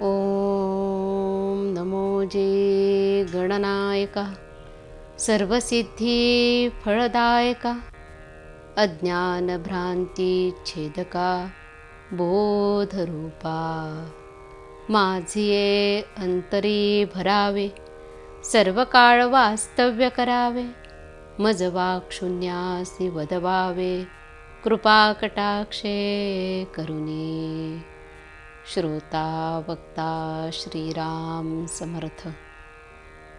ॐ नमो जे गणनायका सर्वसिद्धी फळदायका अज्ञानभ्रांतीच्छेदका बोधरूपा। माझिये अंतरी भरावे सर्व काळ वास्तव्य करावे मज वाक्शून्यासी वदवावे कृपाकटाक्षे करुणी। श्रोता वक्ता श्रीराम समर्थ।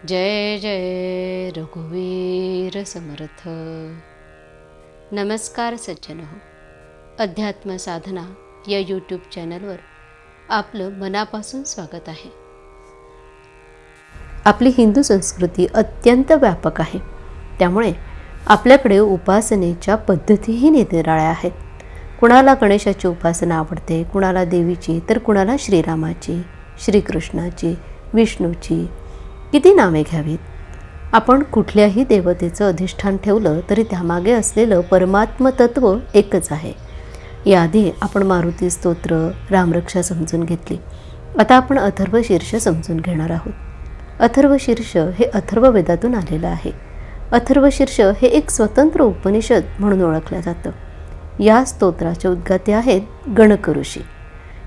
जय जय रघुवीर समर्थ। नमस्कार सज्जन हो अध्यात्म साधना या यूट्यूब चॅनलवर आपलं मनापासून स्वागत आहे. आपली हिंदू संस्कृती अत्यंत व्यापक आहे. त्यामुळे आपल्याकडे उपासनेच्या पद्धतीही निराळ्या आहेत. कुणाला गणेशाची उपासना आवडते कुणाला देवीची तर कुणाला श्रीरामाची श्रीकृष्णाची विष्णूची. किती नावे घ्यावीत? आपण कुठल्याही देवतेचं अधिष्ठान ठेवलं तरी त्यामागे असलेलं परमात्म तत्व एकच आहे. याआधी आपण मारुती स्तोत्र रामरक्षा समजून घेतली. आता आपण अथर्व शीर्ष समजून घेणार आहोत. अथर्व शीर्ष हे अथर्व वेदातून आलेलं आहे. अथर्व शीर्ष हे एक स्वतंत्र उपनिषद म्हणून ओळखलं जातं. या स्तोत्राचे उद्गाते आहेत गणक ऋषी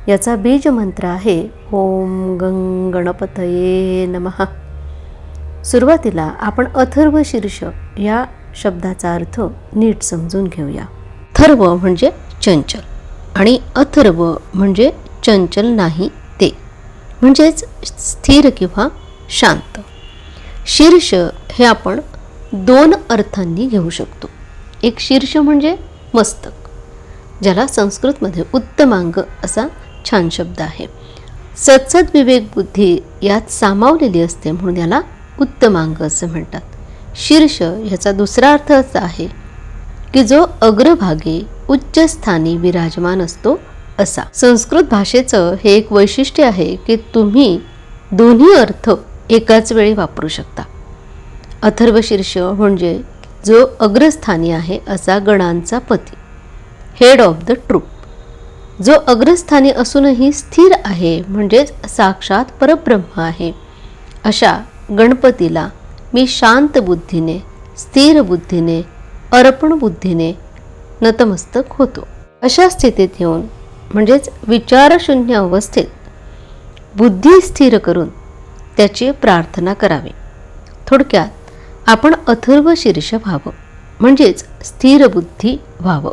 याचा बीज मंत्र आहे ओम गंग गणपतये नमः. सुरुवातीला आपण अथर्व शीर्ष या शब्दाचा अर्थ नीट समजून घेऊया. थर्व म्हणजे चंचल आणि अथर्व म्हणजे चंचल नाही ते. म्हणजेच स्थिर किंवा शांत. शीर्ष हे आपण दोन अर्थांनी घेऊ शकतो. एक शीर्ष म्हणजे मस्तक ज्याला संस्कृतमध्ये उत्तमांग असा छान शब्द आहे. सत्सद विवेक बुद्धी यात सामावलेली असते म्हणून याला उत्तमांग असं म्हणतात. शीर्ष ह्याचा दुसरा अर्थ असा आहे की जो अग्रभागी उच्चस्थानी विराजमान असतो असा. संस्कृत भाषेचं हे एक वैशिष्ट्य आहे की तुम्ही दोन्ही अर्थ एकाच वेळी वापरू शकता. अथर्वशीर्ष म्हणजे जो अग्रस्थानी आहे असा गणांचा पती. हेड ऑफ द ट्रूप जो अग्रस्थानी असूनही स्थिर आहे म्हणजेच साक्षात परब्रह्म आहे. अशा गणपतीला मी शांत बुद्धीने स्थिर बुद्धीने अर्पण बुद्धीने नतमस्तक होतो. अशा स्थितीत येऊन म्हणजेच विचारशून्य अवस्थेत बुद्धी स्थिर करून त्याची प्रार्थना करावी. थोडक्यात आपण अथर्व शीर्ष व्हावं. म्हणजेच स्थिर बुद्धी व्हावं.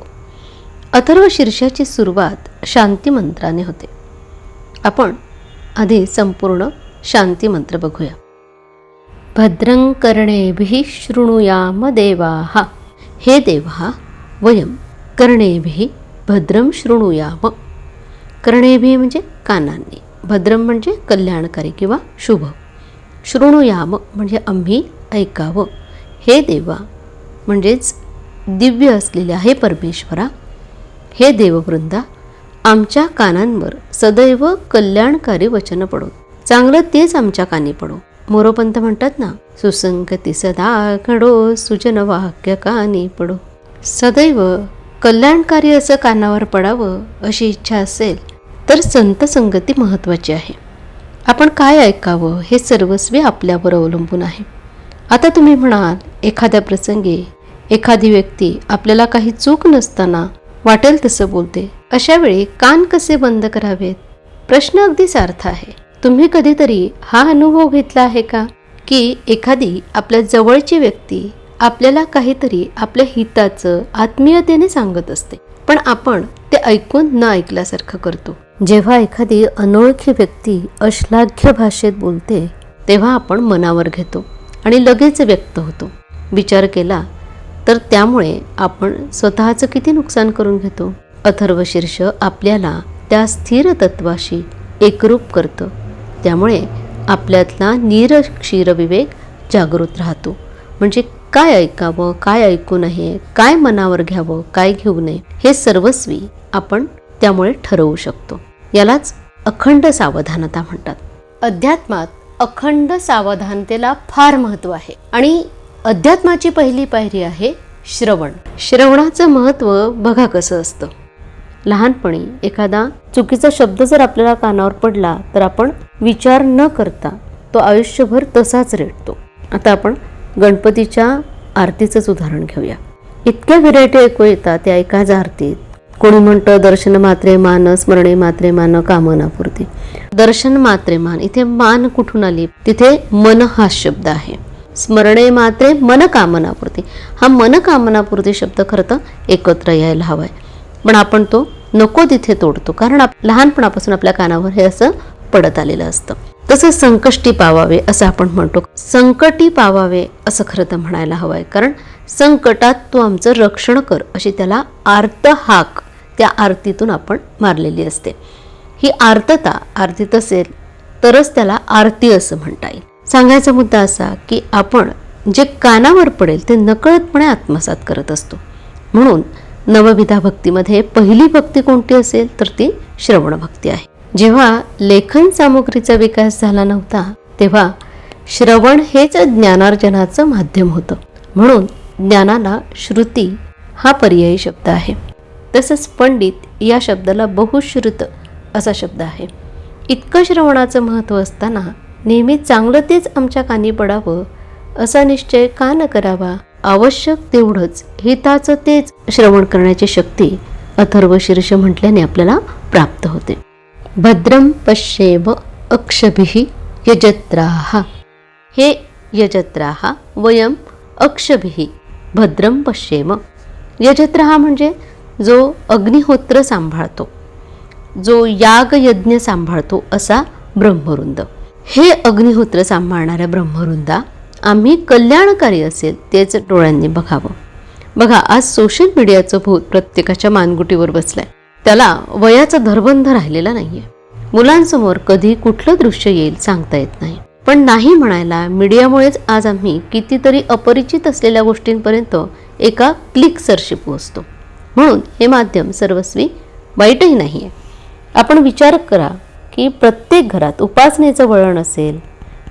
अथर्व शीर्षाची सुरुवात शांती मंत्राने होते. आपण आधी संपूर्ण शांती मंत्र बघूया. भद्रं कर्णेभिः शृणुयाम देवाः. हे देवा वयम कर्णेभिः भद्रं शृणुयाम. कर्णेभी म्हणजे कानांनी. भद्रम म्हणजे कल्याणकारी किंवा शुभ. शृणुयाम म्हणजे आम्ही ऐकावं. हे देवा म्हणजेच दिव्य असलेल्या हे परमेश्वरा हे देववृंदा आमच्या कानांवर सदैव कल्याणकारी वचन पडो चांगलं तेच आमच्या कानी पडो. मोरोपंत म्हणतात ना सुसंगती सदा घडो सुजन वाक्य कानी पडो. सदैव कल्याणकारी असं कानावर पडावं अशी इच्छा असेल तर संत संगती महत्त्वाची आहे. आपण काय ऐकावं हे सर्वस्वी आपल्यावर अवलंबून आहे. आता तुम्ही म्हणाल एखाद्या प्रसंगी एखादी व्यक्ती आपल्याला काही चूक नसताना वाटेल तसं बोलते. अशा वेळी कान कसे बंद करावेत? प्रश्न अगदी सार्थ आहे. तुम्ही कधीतरी हा अनुभव घेतला आहे का? की एखादी आपल्या जवळची व्यक्ती आपल्याला काहीतरी आपल्या हिताचं आत्मीयतेने सांगत असते. पण आपण ते ऐकून न ऐकल्यासारखं करतो. जेव्हा एखादी अनोळखी व्यक्ती अश्लाघ्य भाषेत बोलते तेव्हा आपण मनावर घेतो. आणि लगेच व्यक्त होतो. विचार केला तर त्यामुळे आपण स्वतःचं किती नुकसान करून घेतो? अथर्व शीर्ष आपल्याला त्या स्थिर तत्वाशी एकरूप करतं. त्यामुळे आपल्यातला नीर विवेक जागृत राहतो. म्हणजे काय ऐकावं काय ऐकू नये काय मनावर घ्यावं काय घेऊ नये हे सर्वस्वी आपण त्यामुळे ठरवू शकतो. यालाच अखंड सावधानता म्हणतात. अध्यात्मात अखंड सावधानतेला फार महत्त्व आहे. आणि अध्यात्माची पहिली पायरी आहे श्रवण. श्रवणाचं महत्त्व बघा कसं असतं. लहानपणी एखादा चुकीचा शब्द जर आपल्याला कानावर पडला तर आपण विचार न करता तो आयुष्यभर तसाच रेटतो. आता आपण गणपतीच्या आरतीचंच उदाहरण घेऊया. इतक्या व्हेरायटी ऐकू येतात त्या एकाच आरतीत. कोणी म्हणतं दर्शन मात्रे मान स्मरणे मात्रे मान कामनापूर्ती. दर्शन मात्रे मान. इथे मान कुठून आली? तिथे मन हा शब्द आहे. स्मरणे मात्रे मनकामनापुरती. हा मनकामनापुरती शब्द खरं तर एकत्र यायला हवाय. पण आपण तो नको तिथे तोडतो. कारण आप लहानपणापासून आपल्या कानावर हे असं पडत आलेलं असतं. तसं संकष्टी पावावे असं आपण म्हणतो. संकटी पावावे असं खरं तर म्हणायला हवं आहे कारण संकटात तू आमचं रक्षण कर अशी त्याला आर्त हाक त्या आरतीतून आपण मारलेली असते. ही आर्तता आरतीत असेल तरच त्याला आरती असं म्हणता येईल. सांगायचा मुद्दा असा की आपण जे कानावर पडेल ते नकळतपणे आत्मसात करत असतो. म्हणून नवविधा भक्तीमध्ये पहिली भक्ती कोणती असेल तर ती श्रवण भक्ती आहे. जेव्हा लेखन सामुग्रीचा विकास झाला नव्हता तेव्हा श्रवण हेच ज्ञानार्जनाचं माध्यम होतं. म्हणून ज्ञानाला श्रुती हा पर्यायी शब्द आहे. तसंच पंडित या शब्दाला बहुश्रुत असा शब्द आहे. इतकं श्रवणाचं महत्त्व असताना नेहमी चांगलं तेच आमच्या कानी पडावं असा निश्चय का न करावा? आवश्यक तेवढंच हिताचं तेच श्रवण करण्याची शक्ती अथर्व शीर्ष म्हटल्याने आपल्याला प्राप्त होते. भद्रम पश्येव अक्षभिः यजत्राः. हे यजत्राः वयम अक्षभिः. भद्रम पश्येम यजत्रहा म्हणजे जो अग्निहोत्र सांभाळतो. जो याग यज्ञ सांभाळतो असा ब्रह्मवृंद हे अग्निहोत्र सांभाळणाऱ्या ब्रह्मवृंदा आम्ही कल्याणकारी असेल तेच डोळ्यांनी बघावं. बघा आज सोशल मीडियाचं भूत प्रत्येकाच्या मानगुटीवर बसलंय. त्याला वयाचा धरबंध राहिलेला नाहीये. मुलांसमोर कधी कुठलं दृश्य येईल सांगता येत नाही. पण नाही म्हणायला मीडियामुळेच आज आम्ही कितीतरी अपरिचित असलेल्या गोष्टींपर्यंत एका क्लिक सरशी पोहोचतो. म्हणून हे माध्यम सर्वस्वी वाईटही नाही आहे आपण विचार करा की प्रत्येक घरात उपासनेचं वळण असेल.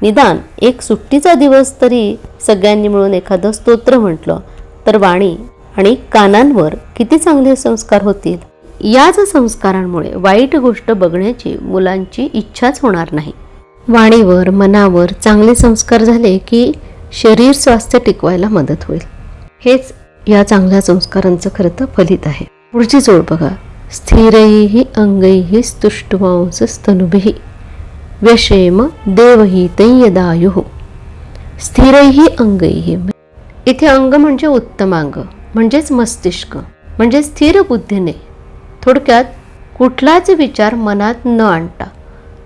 निदान एक सुट्टीचा दिवस तरी सगळ्यांनी मिळून एखादं स्तोत्र म्हटलं तर वाणी आणि कानांवर किती चांगले संस्कार होतील? याच संस्कारांमुळे वाईट गोष्ट बघण्याची मुलांची इच्छाच होणार नाही. वाणीवर मनावर चांगले संस्कार झाले की शरीर स्वास्थ्य टिकवायला मदत होईल. हेच या चांगल्या संस्कारांचं खरं तर फलित आहे. पुढची जोड बघा. स्थिरैः अंगैः स्तुष्ट्वांसस्तनुभिः व्यशेम देवहितै यदायुः। स्थिरैः अंगैः इथे अंग म्हणजे उत्तम अंग म्हणजेच मस्तिष्क म्हणजे स्थिर बुद्धीने। थोडक्यात कुठलाच विचार मनात न आणता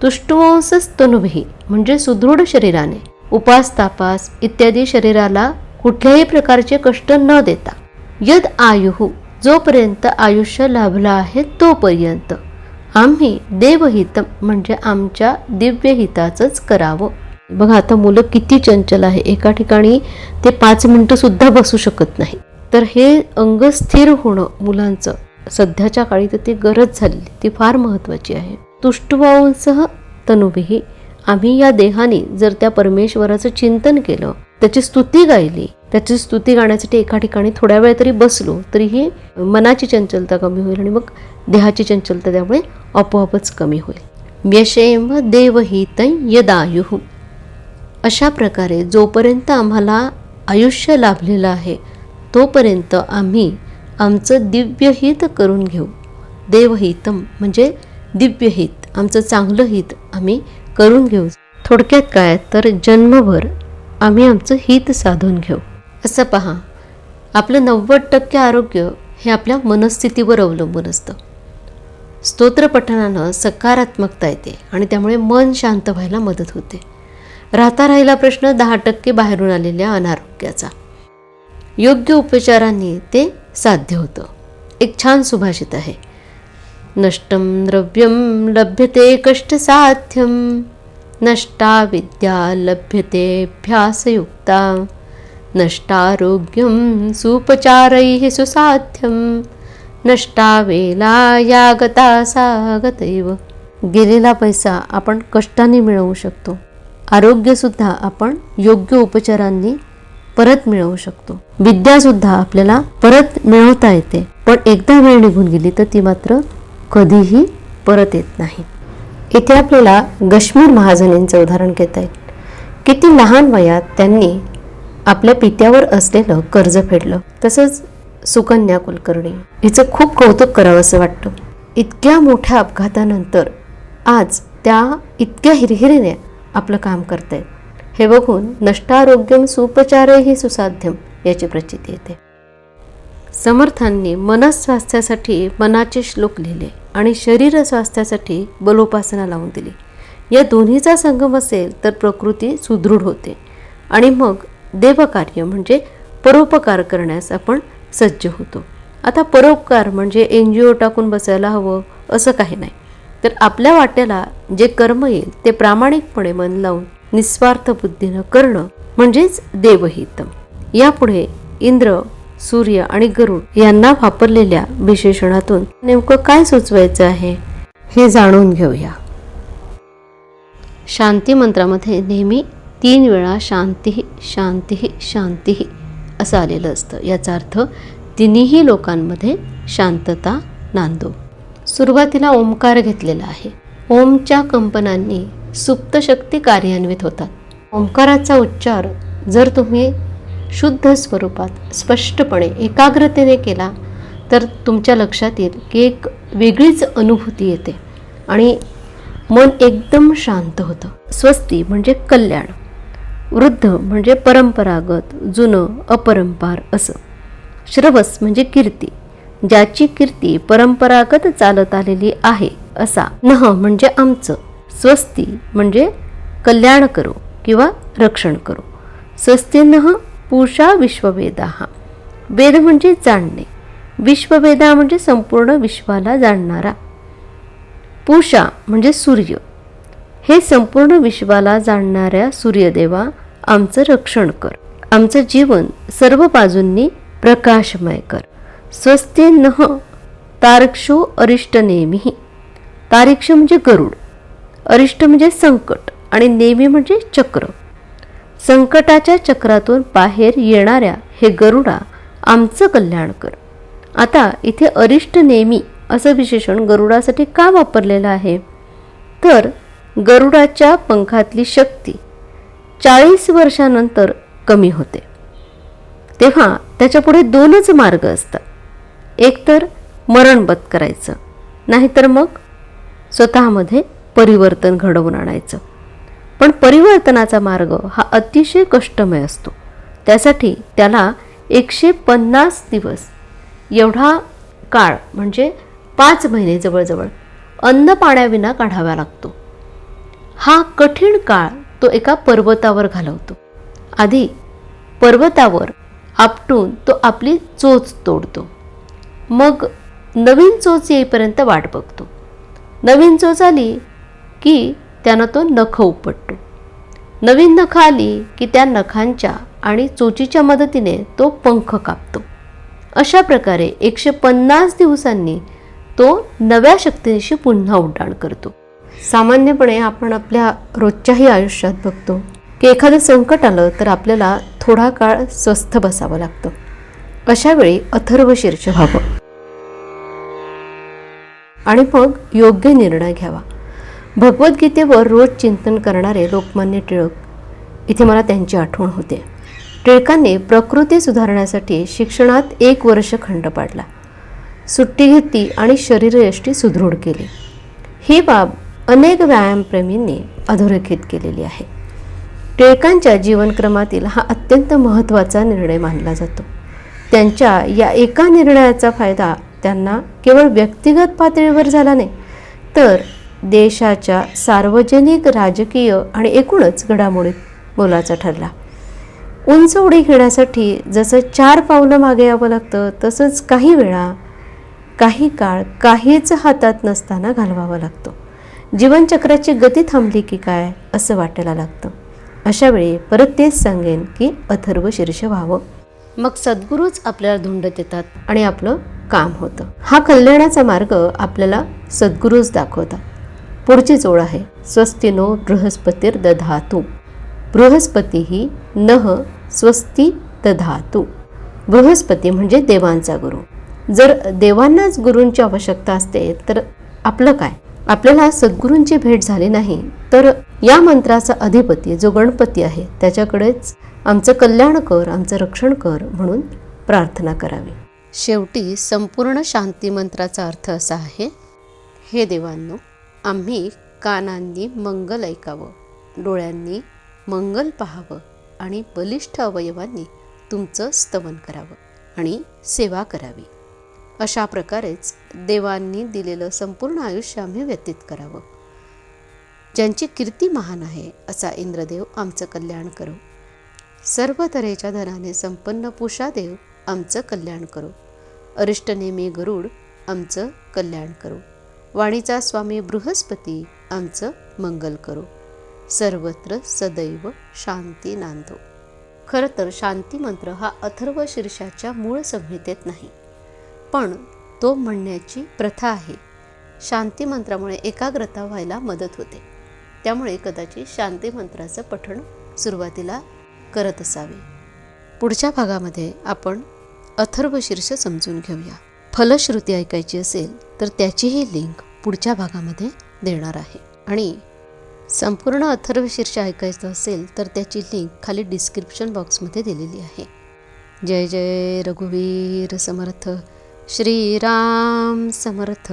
तुष्टवंसस्तनुभिः म्हणजे सुदृढ शरीराने उपास तापास इत्यादी शरीराला कुठल्याही प्रकारचे कष्ट न देता यद आयुः जोपर्यंत आयुष्य लाभलं आहे तोपर्यंत. आम्ही देवहित म्हणजे आमच्या दिव्यहिताचंच करावं. बघा आता मुलं किती चंचल आहे. एका ठिकाणी ते पाच मिनटं सुद्धा बसू शकत नाही. तर हे अंग स्थिर होणं मुलांचं. सध्याच्या काळी तर ती गरज झालेली ती फार महत्त्वाची आहे. तुष्टवांसह तनुभिही आम्ही या देहाने जर त्या परमेश्वराचं चिंतन केलं त्याची स्तुती गायली त्याची स्तुती गाण्यासाठी एका ठिकाणी थोड्या वेळ तरी बसलो तरीही मनाची चंचलता कमी होईल आणि मग देहाची चंचलता त्यामुळे आपोआपच कमी होईल. व्यशेम देवहित यदायुः. अशा प्रकारे जोपर्यंत आम्हाला आयुष्य लाभलेलं आहे तोपर्यंत आम्ही आमचं दिव्यहित करून घेऊ. देवहितम म्हणजे दिव्यहित आमचं चांगलं हित आम्ही करून घेऊ. थोडक्यात काय तर जन्मभर आम्ही आमचं हित साधून घेऊ. असं पहा. आपलं नव्वद टक्के आरोग्य हे आपल्या मनस्थितीवर अवलंबून असतं. स्तोत्रपठणानं सकारात्मकता येते आणि त्यामुळे मन शांत व्हायला मदत होते. राहता राहिला प्रश्न दहा टक्के बाहेरून आलेल्या अनारोग्याचा. योग्य उपचारांनी ते साध्य होतं. एक छान सुभाषित आहे. नष्टं द्रव्यं लभ्यते कष्टसाध्यम नष्टा विद्या लभ्यतेऽभ्यासयुक्ता नष्टारोग्यं सुपचारैः सुसाध्यं। नष्टा वेला या गता सा गतैव गेलेला पैसा आपण कष्टाने मिळवू शकतो। आरोग्यसुद्धा आपण योग्य उपचारांनी परत मिळवू शकतो। विद्यासुद्धा आपल्याला परत मिळवता येते पण एकदा वेळ निघून गेली तर ती मात्र कधीही परत येत नाही। इथे आपल्याला गश्मीर महाजनींचं उदाहरण घेता येईल। किती लहान वयात त्यांनी आपल्या पित्यावर असलेलं कर्ज फेडलं. तसंच सुकन्या कुलकर्णी. हिचं खूप कौतुक करावं असं वाटतं. इतक्या मोठ्या अपघातानंतर आज त्या इतक्या हिरहिरीने आपलं काम करतायत. हे बघून नष्टारोग्यम सुपचारही सुसाध्यम याची प्रचिती येते. समर्थांनी मनस्वास्थ्यासाठी मनाचे श्लोक लिहिले आणि शरीर स्वास्थ्यासाठी बलोपासना लावून दिली. या दोन्हीचा संगम असेल तर प्रकृती सुदृढ होते आणि मग देवकार्य म्हणजे परोपकार करण्यास आपण सज्ज होतो. आता परोपकार म्हणजे एन जी ओ टाकून बसायला हवं असं काही नाही. तर आपल्या वाट्याला जे कर्म येईल ते प्रामाणिकपणे मन लावून निस्वार्थ बुद्धीनं करणं म्हणजेच देवहितम. यापुढे इंद्र सूर्य आणि गरुड यांना वापरलेल्या विशेषणातून नेमकं काय सुचवायचं आहे हे जाणून घेऊया. शांती मंत्रामध्ये नेहमी तीन वेळा शांती शांती शांती असं आलेलं असतं. याचा अर्थ तिन्ही लोकांमध्ये शांतता नांदो. सुरुवातीला ओंकार घेतलेला आहे. ओमच्या कंपनांनी सुप्त शक्ती कार्यान्वित होतात. ओंकाराचा उच्चार जर तुम्ही शुद्ध स्वरूपात स्पष्टपणे एकाग्रतेने केला तर तुमच्या लक्षात येईल की एक वेगळीच अनुभूती येते आणि मन एकदम शांत होतं. स्वस्ती म्हणजे कल्याण. वृद्ध म्हणजे परंपरागत जुनं अपरंपार असं. श्रवस म्हणजे कीर्ती ज्याची कीर्ती परंपरागत चालत आलेली आहे असा. नह म्हणजे आमचं स्वस्ती म्हणजे कल्याण करो किंवा रक्षण करो. स्वस्तीनह पूषा विश्ववेदा. हा वेद म्हणजे जाणणे विश्ववेदा म्हणजे संपूर्ण विश्वाला जाणणारा. पूषा म्हणजे सूर्य हे संपूर्ण विश्वाला जाणणाऱ्या सूर्यदेवा आमचं रक्षण कर. आमचं जीवन सर्व बाजूंनी प्रकाशमय कर. स्वस्ते नह तारक्षो अरिष्ट नेहमी तारिक्ष म्हणजे गरुड. अरिष्ट म्हणजे संकट आणि नेहमी म्हणजे चक्र. संकटाच्या चक्रातून बाहेर येणाऱ्या हे गरुडा आमचं कल्याण कर. आता इथे अरिष्ट नेहमी असं विशेषण गरुडासाठी का वापरलेलं आहे? तर गरुडाच्या पंखातली शक्ती चाळीस वर्षानंतर कमी होते. तेव्हा त्याच्यापुढे दोनच मार्ग असतात. एक तर मरणबत करायचं नाहीतर मग स्वतःमध्ये परिवर्तन घडवून आणायचं. पण परिवर्तनाचा मार्ग हा अतिशय कष्टमय असतो. त्यासाठी त्याला एकशे पन्नास दिवस एवढा काळ म्हणजे पाच महिने जवळजवळ अन्न पाण्याविना काढावा लागतो. हा कठीण काळ तो एका पर्वतावर घालवतो. आधी पर्वतावर आपटून तो आपली चोच तोडतो. मग नवीन चोच येईपर्यंत वाट बघतो. नवीन चोच आली की त्यानं तो नख उपटतो. नवीन नख आली की त्या नखांच्या आणि चोचीच्या मदतीने तो पंख कापतो. अशा प्रकारे एकशे पन्नास दिवसांनी तो नव्या शक्तीशी पुन्हा उड्डाण करतो. सामान्यपणे आपण आपल्या रोजच्याही आयुष्यात बघतो की एखादं संकट आलं तर आपल्याला थोडा काळ स्वस्थ बसावं लागतं. अशावेळी अथर्व शीर्ष व्हावं. आणि मग योग्य निर्णय घ्यावा. भगवद्गीतेवर रोज चिंतन करणारे लोकमान्य टिळक इथे मला त्यांची आठवण होते. टिळकांनी प्रकृती सुधारण्यासाठी शिक्षणात एक वर्ष खंड पाडला. सुट्टी घेतली आणि शरीरयष्टी सुदृढ केली. ही बाब अनेक व्यायामप्रेमींनी अधोरेखित केलेली आहे. टिळकांच्या जीवनक्रमातील हा अत्यंत महत्त्वाचा निर्णय मानला जातो. त्यांच्या या एका निर्णयाचा फायदा त्यांना केवळ व्यक्तिगत पातळीवर झाला नाही तर देशाच्या सार्वजनिक राजकीय आणि एकूणच घडामोडीत मोलाचा ठरला. उंच उडी घेण्यासाठी जसं चार पावलं मागे यावं लागतं तसंच काही वेळा काही काळ काहीच हातात नसताना घालवावा लागतो. जीवनचक्राची गती थांबली की काय असं वाटायला लागतं. अशा वेळी परत तेच सांगेन की अथर्व शीर्ष व्हावं. मग सद्गुरूच आपल्याला धुंडत येतात आणि आपलं काम होतं. हा कल्याणाचा मार्ग आपल्याला सद्गुरूच दाखवतात. पुढची जोड आहे स्वस्तिनो बृहस्पतीर दधातू. बृहस्पती ही नह स्वस्ती दधातू. बृहस्पती म्हणजे देवांचा गुरु. जर देवांनाच गुरूंची आवश्यकता असते तर आपलं काय? आपल्याला सद्गुरूंची भेट झाली नाही तर या मंत्राचा अधिपती जो गणपती आहे त्याच्याकडेच आमचं कल्याण कर आमचं रक्षण कर म्हणून प्रार्थना करावी. शेवटी संपूर्ण शांती मंत्राचा अर्थ असा आहे हे देवांनो आम्ही कानांनी मंगल ऐकावं डोळ्यांनी मंगल पाहावं आणि बलिष्ठ अवयवांनी तुमचं स्तवन करावं आणि सेवा करावी. अशा प्रकारेच देवांनी दिलेलं संपूर्ण आयुष्य आम्ही व्यतीत करावं. ज्यांची कीर्ती महान आहे असा इंद्रदेव आमचं कल्याण करो. सर्व तऱ्हेच्या धनाने संपन्न पुषादेव आमचं कल्याण करो. अरिष्टनेमी गरुड आमचं कल्याण करो. वाणीचा स्वामी बृहस्पती आमचं मंगल करो. सर्वत्र सदैव शांती नांदो. खरं तर शांती मंत्र हा अथर्व शीर्षाच्या मूळ संहितेत नाही. पण तो म्हणण्याची प्रथा आहे. शांती मंत्रामुळे एकाग्रता व्हायला मदत होते. त्यामुळे कदाचित शांती मंत्राचं पठण सुरुवातीला करत असावे. पुढच्या भागामध्ये आपण अथर्व शीर्ष समजून घेऊया. फलश्रुती ऐकायची असेल तर त्याचीही लिंक पुढच्या भागामध्ये देणार आहे. आणि संपूर्ण अथर्व शीर्ष ऐकायचं असेल तर त्याची लिंक खाली डिस्क्रिप्शन बॉक्समध्ये दिलेली आहे. जय जय रघुवीर समर्थ. श्रीराम समर्थ।